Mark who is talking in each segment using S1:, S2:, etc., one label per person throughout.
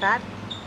S1: Sir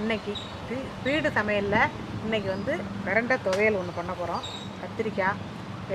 S1: இன்றைக்கி இன்னைக்கு வீடு சமையலில் இன்னைக்கு வந்து பிரண்டை துவையல் ஒன்று பண்ண போகிறோம் கத்திரிக்காய்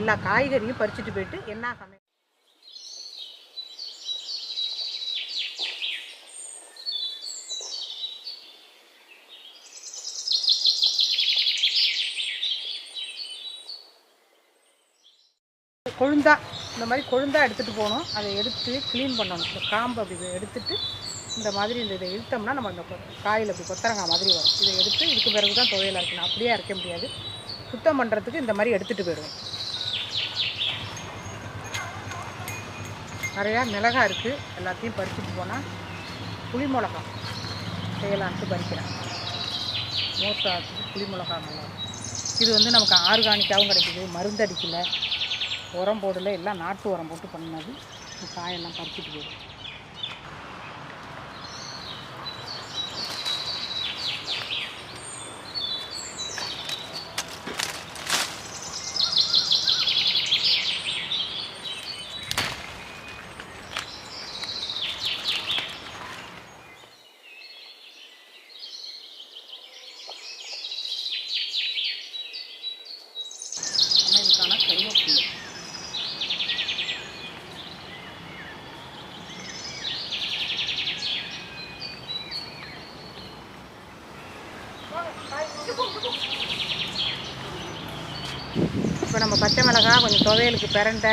S1: எல்லா காய்கறியும் பறிச்சுட்டு போயிட்டு என்ன சமையல் கொழுந்தா இந்த மாதிரி கொழுந்தா எடுத்துகிட்டு போகணும். அதை எடுத்து க்ளீன் பண்ணணும். இந்த காம்பு அப்படி எடுத்துட்டு இந்த மாதிரி இந்த இதை இழுத்தோம்னா நம்ம அந்த காயில் அப்படி கொத்தரங்காய் மாதிரி வரும். இதை எடுத்து இதுக்கு பிறகு தான் துவையல் அரைக்கணும் அப்படியே அரைக்க முடியாது. சுத்தம் பண்ணுறதுக்கு இந்த மாதிரி எடுத்துகிட்டு போயிடுவோம். நிறையா மிளகா இருக்குது எல்லாத்தையும் பறிச்சுட்டு போனால் புளி மிளகா செய்யலான்ட்டு பறிக்கிறேன். மோசாத்துக்கு புளி மிளகா நல்லா இது வந்து நமக்கு ஆர்கானிக்காகவும் கிடைக்குது. மருந்து உரம் போடல. எல்லாம் நாட்டு உரம் போட்டு பண்ணது. இந்த காயெல்லாம் பறிச்சுட்டு போயிடும் சமையலுக்கான கருவேப்பிலை இப்போ பச்சை மிளகாய் கொஞ்சம் துவையலுக்கு பிரண்டை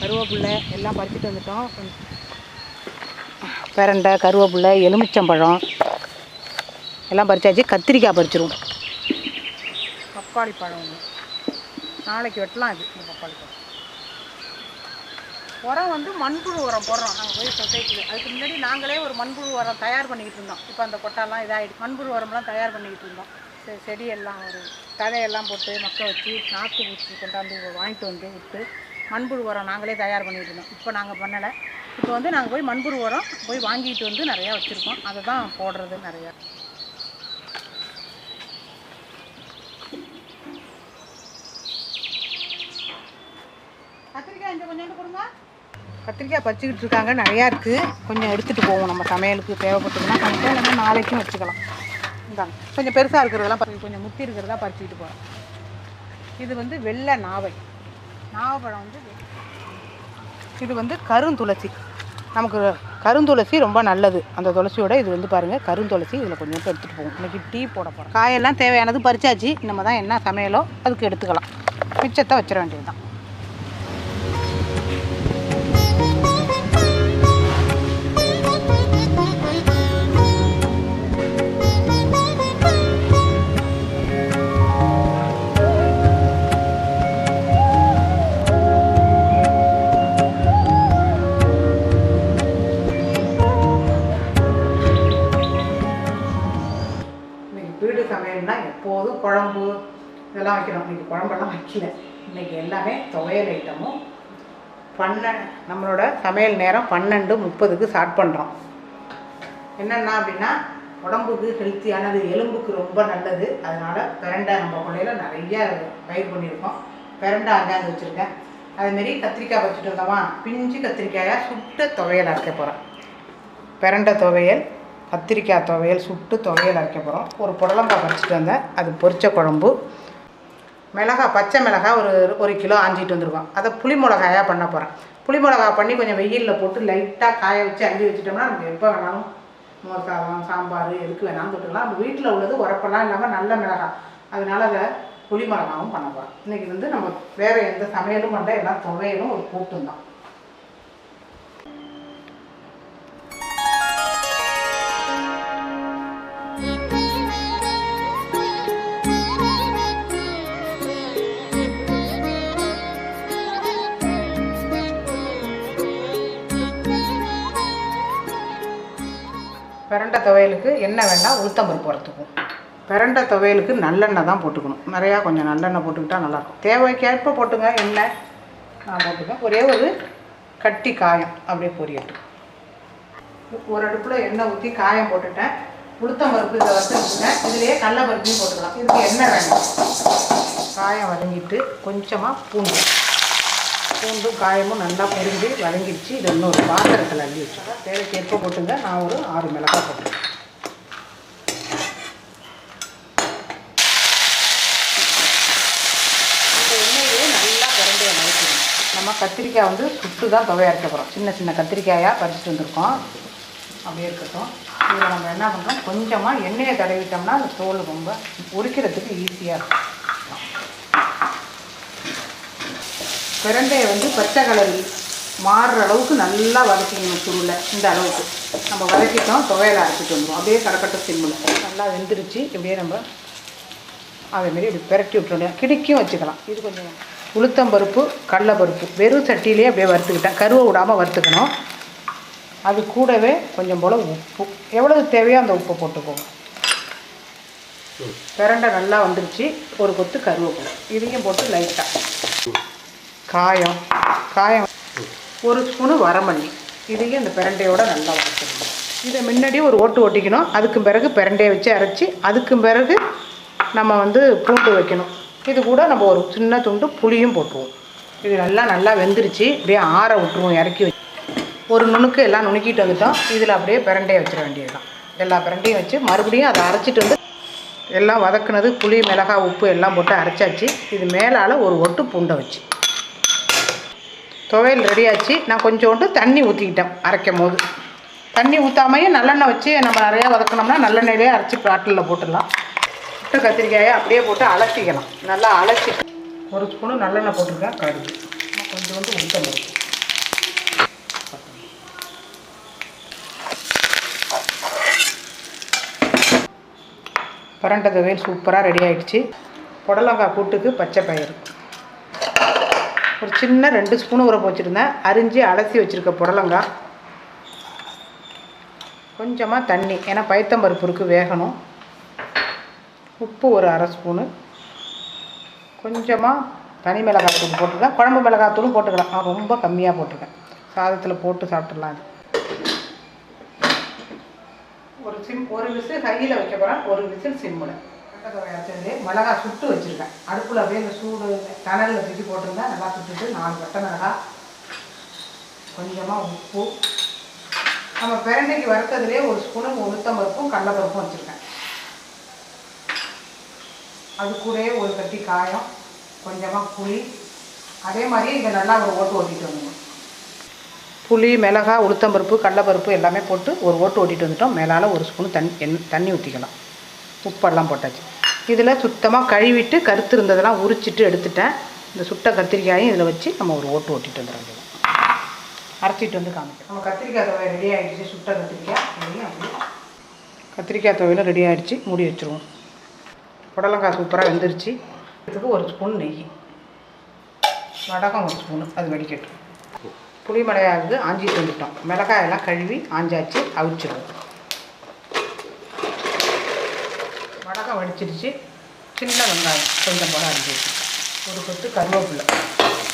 S1: கருவேப்பிலை எல்லாம் பறிச்சுட்டு வந்துட்டோம். கொஞ்சம் பிரண்டை கருவேப்பிலை எலுமிச்சம்பழம் எல்லாம் பறிச்சாச்சு. கத்திரிக்காய் பறிச்சிருவோம். பப்பாளி பழம் ஒன்று நாளைக்கு வெட்டலாம் இது இந்த பப்பாளி பழம். உரம் வந்து மண்புழு உரம் போடுறோம். நாங்கள் போய் சொசைட்டியில் அதுக்கு முன்னாடி நாங்களே ஒரு மண்புழு உரம் தயார் பண்ணிக்கிட்டு இருந்தோம். இப்போ அந்த கொட்டாலாம் இதாகிடுச்சு மண்புழு உரம்லாம் தயார் பண்ணிக்கிட்டு இருந்தோம். செடியெல்லாம் ஒரு தழையெல்லாம் போட்டு மக்க வச்சு நாற்று பூச்சி கொண்டாந்து வாங்கிட்டு வந்து விட்டு மண்புழு உரம் நாங்களே தயார் பண்ணிட்டு இருந்தோம். இப்போ நாங்கள் பண்ணலை. இப்போ வந்து நாங்கள் போய் மண்புழு உரம் போய் வாங்கிட்டு வந்து நிறையா வச்சுருக்கோம். அதை தான் போடுறது நிறையா. கத்திரிக்காய் இந்த கொஞ்சோண்டு கொடுங்க. கத்திரிக்காய் பறிச்சுக்கிட்டு இருக்காங்க. நிறையா இருக்குது கொஞ்சம் எடுத்துகிட்டு போவோம் நம்ம சமையலுக்கு தேவைப்பட்டதுன்னா. கொஞ்சம் இல்லைன்னா நாளைக்கும் வச்சுக்கலாம். இந்தாங்க கொஞ்சம் பெருசாக இருக்கிறதெல்லாம் பார்த்து கொஞ்சம் முத்தி இருக்கிறதா பறிச்சுக்கிட்டு போகிறோம் இது வந்து வெள்ளை நாவை நாவப்பழம் வந்து இது வந்து கருந்துளசி. நமக்கு கருந்துளசி ரொம்ப நல்லது. அந்த துளசியோட இது வந்து பாருங்கள் கருந்துளசி. இதில் கொஞ்சம் எடுத்துகிட்டு போவோம். இன்றைக்கி டீ போட போகிறோம் காயெல்லாம் தேவையானது பறிச்சாச்சு. நம்ம தான் என்ன சமையலோ அதுக்கு எடுத்துக்கலாம். மிச்சத்தை வச்சிட வேண்டியது தான் சமைக்கிறோம் இன்றைக்கி குழம்பெல்லாம் வைக்கல. இன்றைக்கி எல்லாமே துவையல் ஐட்டமும் பன்ன நம்மளோட சமையல் நேரம் பன்னெண்டு முப்பதுக்கு ஸ்டார்ட் பண்ணுறோம் என்னென்னா அப்படின்னா உடம்புக்கு ஹெல்த்தியானது எலும்புக்கு ரொம்ப நல்லது. அதனால் பிரண்டை நம்ம கொள்ளையில் நிறைய பயிர் பண்ணியிருக்கோம். பிரண்டை அஞ்சாந்து வச்சுருக்கேன். அதேமாரி கத்திரிக்காய் வச்சுட்டு இருந்தோமா பிஞ்சு கத்திரிக்காயை சுட்ட துவையல் அரைக்க போகிறோம் பிரண்டை துவையல் கத்திரிக்காய் துவையல் சுட்டு துவையல் அரைக்க போகிறோம் ஒரு புடலங்காய் பறிச்சிட்டு வந்தேன். அது பொரிச்ச குழம்பு. மிளகா பச்சை மிளகாய் ஒரு ஒரு கிலோ ஆஞ்சிட்டு வந்திருக்கோம். அதை புளி மிளகாயாக பண்ண போகிறேன் புளி மிளகாய் பண்ணி கொஞ்சம் வெயிலில் போட்டு லைட்டாக காய வச்சு அள்ளி வச்சுட்டோம்னா நமக்கு எப்போ வேணாலும் மோர் சாதம் சாம்பார் எதுக்கு வேணாலும் தொட்டுக்கலாம். நம்ம வீட்டில் உள்ளது உரப்பெல்லாம் இல்லாமல் நல்ல மிளகா. அதனால அதை புளி மிளகாவும் பண்ண போகிறோம் இன்றைக்கி வந்து நம்ம வேறு எந்த சமையலும் பண்ணல எல்லாம் துவையலும் ஒரு கூட்டும் தான். பிரண்டை துவையலுக்கு எண்ணெய் வேண்டாம் உளுத்தம்பருப்பு வரத்துக்கும் பிரண்டை துவையலுக்கு நல்லெண்ணெய் தான் போட்டுக்கணும். நிறையா கொஞ்சம் நல்லெண்ணெய் போட்டுக்கிட்டா நல்லாயிருக்கும். தேவைக்கேற்ப போட்டுங்க எண்ணெய். நான் போட்டுக்கேன் ஒரே ஒரு கட்டி காயம் அப்படியே பொரியட்டும். ஒரு அடுப்பில் எண்ணெய் ஊற்றி காயம் போட்டுட்டேன். உளுத்தம்பருப்பு இதை வச்சுருக்கேன் இதுலேயே கடலப்பருப்பையும் போட்டுக்கலாம். இதுக்கு எண்ணெய் வேண்டாம் காயம் வதங்கிட்டு கொஞ்சமாக பூண்டு. பூண்டும் காயமும் நல்லா பொரிஞ்சு வதங்கிடுச்சு. இது இன்னொரு பாத்திரத்தில் அள்ளி வச்சுருக்கேன் தேவைக்கு ஏற்ப போட்டுங்க. நான் ஒரு ஆறு மிளகாய் போட்டுருக்கேன் இந்த எண்ணெயிலே நல்லா பிறந்து நம்ம கத்திரிக்காய் வந்து சுட்டு தான் துவையரைக்க போகிறோம் சின்ன சின்ன கத்திரிக்காயாக பறிச்சிட்டு வந்திருக்கோம். அப்படியே இருக்கட்டும். இதில் நம்ம என்ன பண்ணுறோம் கொஞ்சமாக எண்ணெயை தடவிட்டோம்னா அந்த தோல் ரொம்ப உரிக்கிறதுக்கு ஈஸியாக இருக்கும். பிரண்டையை வந்து பச்சை கலர் மாறுற அளவுக்கு நல்லா வதக்கிக்கணும் சுருளை இந்த அளவுக்கு. நம்ம வதக்கிட்டோம் துவையலை அரைச்சிட்டு வந்துடும் அப்படியே கடக்கட்ட சிம்மில். நல்லா வெந்துருச்சு. இப்படியே நம்ம அதேமாரி இப்படி பிரட்டி விட்டுறோம் கிடிக்கும் வச்சுக்கலாம். இது கொஞ்சம் உளுத்தம்பருப்பு கடலப்பருப்பு வெறும் சட்டியிலே அப்படியே வறுத்துக்கிட்டேன். கருவை விடாமல் வறுத்துக்கணும். அது கூடவே கொஞ்சம் போல் உப்பு. எவ்வளவு தேவையோ அந்த உப்பை போட்டுக்கோங்க. பிரண்டை நல்லா வந்துருச்சு. ஒரு கொத்து கருவேப்பிலை இதையும் போட்டு லைட்டாக காயம் காயம். ஒரு ஸ்பூனு வரமல்லி. இதையும் இந்த பிரண்டையோட நல்லா வறுத்துக்கணும் இதை முன்னாடி ஒரு ஓட்டு ஓட்டிக்கணும் அதுக்கு பிறகு பிரண்டையை வச்சு அரைச்சி அதுக்கு பிறகு நம்ம வந்து பூண்டு வைக்கணும். இது கூட நம்ம ஒரு சின்ன துண்டு புளியும் போட்டுருவோம். இது நல்லா நல்லா வெந்துருச்சு. அப்படியே ஆற விட்டுருவோம் இறக்கி வச்சு. ஒரு நுணுக்கு எல்லாம் நுணுக்கிட்டு வந்துட்டோம். இதில் அப்படியே பிரண்டையை வச்சிட வேண்டியதுதான். எல்லா பிரண்டையும் வச்சு மறுபடியும் அதை அரைச்சிட்டு வந்து எல்லாம் வதக்குனது புளி மிளகாய் உப்பு எல்லாம் போட்டு அரைச்சாச்சு. இது மேலால் ஒரு ஒட்டு பூண்டை வச்சு. துவையல் ரெடியாச்சு நான் கொஞ்சோண்டு தண்ணி ஊற்றிக்கிட்டேன் அரைக்கும் போது தண்ணி ஊற்றாமையும் நல்லெண்ணெய் வச்சு நம்ம நிறையா வதக்கினோம்னா நல்லெண்ணெயிலே அரைச்சி பாட்டிலில் போட்டுடலாம். முட்டை கத்திரிக்காயை அப்படியே போட்டு அலசிக்கலாம். நல்லா அலசி ஒரு ஸ்பூனு நல்லெண்ணெய் போட்டிருக்கேன். கடுகு. கொஞ்சோண்டு உளுத்தம் பருப்பு. பரண்டை துவையல் சூப்பராக ரெடி ஆகிடுச்சு புடலங்காய் கூட்டுக்கு பச்சை பயிறு. ஒரு சின்ன ரெண்டு ஸ்பூன் ஊற வச்சுருந்தேன் அரிஞ்சு அலசி வச்சுருக்க புடலங்காய் கொஞ்சமாக தண்ணி ஏன்னா பயத்தம்பருப்பு இருக்குது வேகணும். உப்பு ஒரு அரை ஸ்பூனு. கொஞ்சமாக தனி மிளகாய் தூள் குழம்பு மிளகாய் தூளும் போட்டுக்கலாம். நான் ரொம்ப கம்மியாக போட்டிருக்கேன். சாதத்தில் போட்டு சாப்பிட்றலாம் அது. ஒரு சிம் ஒரு விசில் கையில் வைக்க போகிறேன் ஒரு விசில் சிம்மில். அரைச்சதுலே மிளகா சுட்டு வச்சுருக்கேன். அடுப்பில் அப்படியே இந்த சூடு கனலில் தூக்கி போட்டிருந்தேன் நல்லா சுட்டுட்டு நாலு பட்டை மிளகாய் கொஞ்சமாக உப்பு. நம்ம பிரண்டைக்கு வறுத்ததுலேயே ஒரு ஸ்பூனு உளுத்தம் பருப்பும் கடலப்பருப்பும் வச்சுருக்கேன். அது கூடயே ஒரு கட்டி காயம் கொஞ்சமாக புளி. அதே மாதிரியே இதை நல்லா ஒரு ஓட்டு ஓட்டிட்டு வந்துடும் புளி மிளகா உளுத்தம்பருப்பு கடலப்பருப்பு எல்லாமே போட்டு ஒரு ஓட்டு ஓட்டிட்டு வந்துட்டோம். மேலால் ஒரு ஸ்பூன் தண்ணி எண் தண்ணி ஊற்றிக்கலாம் உப்பெல்லாம் போட்டாச்சு. இதில் சுத்தமாக கழுவிட்டு கருத்து இருந்ததெல்லாம் உரிச்சிட்டு எடுத்துட்டேன். இந்த சுட்ட கத்திரிக்காயும் இதில் வச்சு நம்ம ஒரு ஓட்டு ஓட்டிட்டு வந்துடுறோம் அரைச்சிட்டு வந்து காமிக்கிறோம் நம்ம கத்திரிக்காய் துவை ரெடி ஆகிடுச்சு சுட்ட கத்திரிக்காய். கத்திரிக்காய் துவையில ரெடி ஆகிடுச்சு மூடி வச்சுருவோம். புடலங்காய் சூப்பராக வெந்துருச்சு. இதுக்கு ஒரு ஸ்பூன் நெய். வடகம் ஒரு ஸ்பூனு அது வடிக்கட்டும் புளி மிளகாய்க்கு ஆஞ்சிட்டு வந்துட்டோம். மிளகாயெல்லாம் கழுவி ஆஞ்சாச்சு அவிச்சிடுவோம் வடகம் வடிச்சிருச்சு. சின்ன வெங்காயம் கொஞ்சம் போல அரிஞ்சிருச்சு. ஒரு கொத்து கருவேப்பிலை.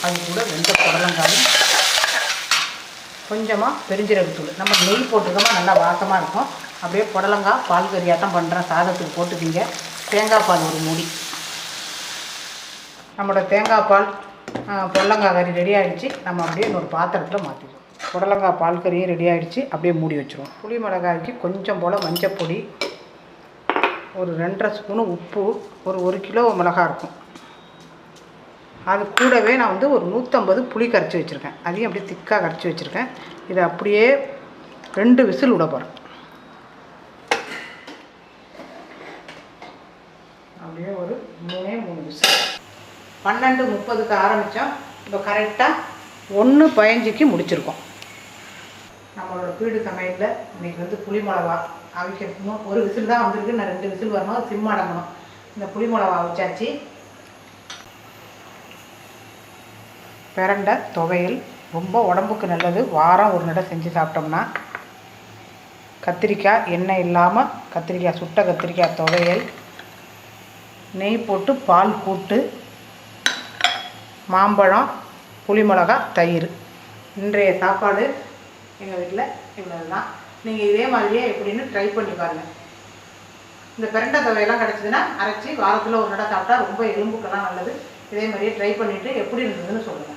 S1: அது கூட வெந்த புடலங்காயும் கொஞ்சமாக பெருஞ்சீரகத்தூள் நம்ம நெய் போட்டுக்கோமா நல்லா வாசமாக இருக்கும். அப்படியே புடலங்காய் பால் தான் பண்ணுறேன் சாதத்துக்கு போட்டுக்கிங்க. தேங்காய் பால் ஒரு மூடி. நம்மளோட தேங்காய் பால் புடலங்காய் கறி ரெடி ஆகிடுச்சு நம்ம அப்படியே இன்னொரு பாத்திரத்தில் மாற்றிடுவோம் புடலங்காய் பால் கறியும் ரெடி ஆகிடுச்சு அப்படியே மூடி வச்சுருவோம். புளி மிளகாய்க்கு கொஞ்சம் போல் மஞ்சப்பொடி ஒரு ரெண்டரை ஸ்பூனு உப்பு ஒரு ஒரு கிலோ மிளகா இருக்கும். அது கூடவே நான் வந்து ஒரு நூற்றம்பது புளி கரைச்சி வச்சுருக்கேன். அதையும் அப்படியே திக்காக கரைச்சி வச்சுருக்கேன். இதை அப்படியே ரெண்டு விசில் விட போகிறேன் அப்படியே ஒரு மூணே மூணு விசில். பன்னெண்டு முப்பதுக்கு ஆரம்பித்தோம் இப்போ கரெக்டாக ஒன்று பதினஞ்சுக்கு முடிச்சிருக்கோம். நம்மளோட வீடு சமையலில் இன்றைக்கி வந்து புளி மிளகா அவிக்கணும் ஒரு விசில் தான் வந்திருக்கு. நான் ரெண்டு விசில் வரணும். சிம் அடங்கணும். இந்த புளி மிளகா அவிச்சாச்சு. பிரண்டை துவையல் ரொம்ப உடம்புக்கு நல்லது. வாரம் ஒரு நடை செஞ்சு சாப்பிட்டோம்னா கத்திரிக்காய் எண்ணெய் இல்லாமல் கத்திரிக்காய் சுட்ட கத்திரிக்காய் துவையல் நெய் போட்டு பால் கூட்டு மாம்பழம் புளி மிளகா தயிர். இன்றைய சாப்பாடு எங்கள் வீட்டில் இவ்வளவு தான் நீங்கள் இதே மாதிரியே எப்படின்னு ட்ரை பண்ணி பாருங்கள் இந்த பிரண்டை தொகையெல்லாம் கிடச்சிதுன்னா அரைச்சி வாரத்தில் ஒரு நடை சாப்பிட்டா ரொம்ப எலும்புக்கெல்லாம் நல்லது. இதே மாதிரியே ட்ரை பண்ணிவிட்டு எப்படி இருந்ததுன்னு சொல்லுங்கள்